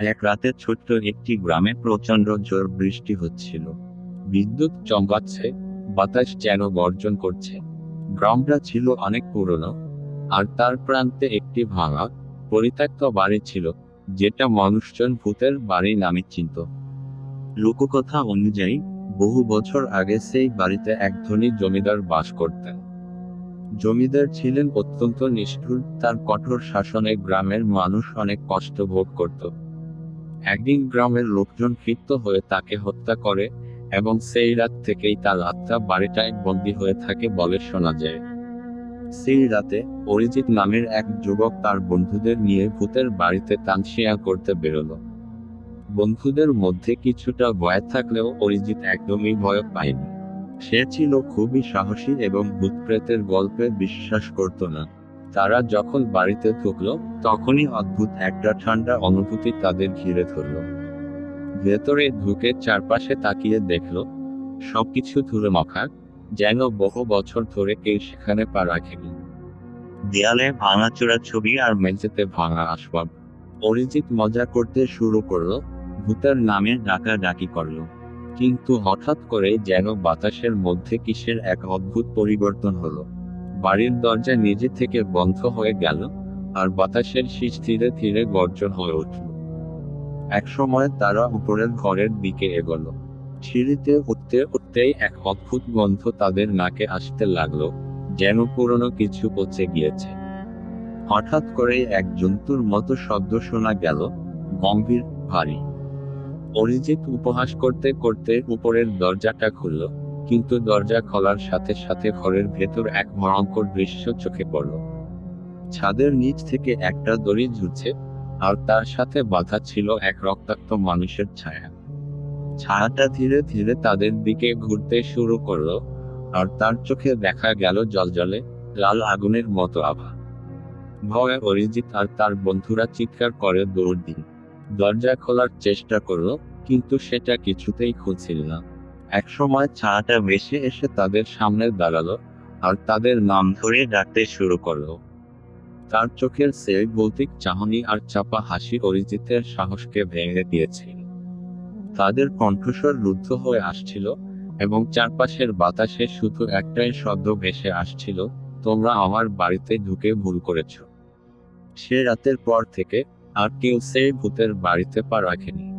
এক রাতে ছোট্ট একটি গ্রামে প্রচণ্ড জোর বৃষ্টি হচ্ছিল। বিদ্যুৎ চমকাচ্ছে, বাতাস যেন গর্জন করছে। গ্রামটা ছিল অনেক পুরনো, আর তার প্রান্তে একটি ভাঙা, পরিত্যক্ত বাড়ি ছিল, যেটা মানুষজন ভূতের বাড়ি নামে চিনত। লোককথা অনুযায়ী, বহু বছর আগে সেই বাড়িতে এক ধনী জমিদার বাস করতেন। জমিদার ছিলেন অত্যন্ত নিষ্ঠুর, তার কঠোর শাসনে গ্রামের মানুষ অনেক কষ্ট ভোগ করত। একদিন গ্রামের লোকজন ক্ষিপ্ত হয়ে তাকে হত্যা করে এবং সেই রাত থেকেই তার আত্মা বাড়িটায় বন্দী হয়ে থাকে বলে শোনা যায়। সেই রাতে অরিজিৎ নামের এক যুবক তার বন্ধুদের নিয়ে ভূতের বাড়িতে তানসিয়া করতে বেরোলো। বন্ধুদের মধ্যে কিছুটা ভয় থাকলেও অরিজিৎ একদমই ভয় পায়নি। সে ছিল খুবই সাহসী এবং ভূতপ্রেতের গল্পে বিশ্বাস করত না। তারা যখন বাড়িতে ঢুকলো, তখনই অদ্ভুত একটা ঠান্ডা অনুভূতি তাদের ঘিরে ধরল। ভেতরে ঢুকে চারপাশে তাকিয়ে দেখল, সবকিছু ধুলে মাখা যেন বহু বছর ধরে কেউ সেখানে পা রাখেনি। দেয়ালে ভাঙাচোরা ছবি আর মেঝেতে ভাঙা আসবাব। অরিজিৎ মজা করতে শুরু করল, ভূতের নামে ডাকা ডাকি করল। কিন্তু হঠাৎ করে যেন বাতাসের মধ্যে কিসের এক অদ্ভুত পরিবর্তন হলো। বাড়ির দরজা নিজে থেকে বন্ধ হয়ে গেল আর বাতাসের শীষ ধীরে ধীরে গর্জন হয়ে উঠল। একসময় তারা উপরের ঘরের দিকে এগোল। সিঁড়িতে উঠতে উঠতেই এক অদ্ভুত গন্ধ তাদের নাকে আসতে লাগল, যেন পুরনো কিছু পচে গিয়েছে। হঠাৎ করে এক জন্তুর মতো শব্দ শোনা গেল, গম্ভীর, ভারী। অরিজিৎ উপহাস করতে করতে উপরের দরজাটা খুলল। কিন্তু দরজা খোলার সাথে সাথে ঘরের ভেতর এক ভয়ঙ্কর দৃশ্য চোখে পড়ল। ছাদের নিচ থেকে একটা দড়ি ঝুলছে, আর তার সাথে বাঁধা ছিল এক রক্তাক্ত মানুষের ছায়া। ছায়াটা ধীরে ধীরে তাদের দিকে ঘুরতে শুরু করল, আর তার চোখে দেখা গেল জলজলে, লাল আগুনের মতো আভা। ভয়ে অরিজিৎ আর তার বন্ধুরা চিৎকার করে দৌড় দিন দরজা খোলার চেষ্টা করল, কিন্তু সেটা কিছুতেই খুলছিল না। একসময় ছায়াটা ভেসে এসে তাদের সামনে দাঁড়াল আর তাদের নাম ধরে ডাকতে শুরু করল। তার চোখের সেই ভৌতিক চাহনি আর চাপা হাসি অরিজিতের সাহসকে ভেঙে দিয়েছিল তাদের কণ্ঠস্বর রুদ্ধ হয়ে আসছিল এবং চারপাশের বাতাসে শুধু একটাই শব্দ ভেসে আসছিল, তোমরা আমার বাড়িতে ঢুকে ভুল করেছ। সে রাতের পর থেকে আর কেউ সেই ভূতের বাড়িতে পা রাখেনি।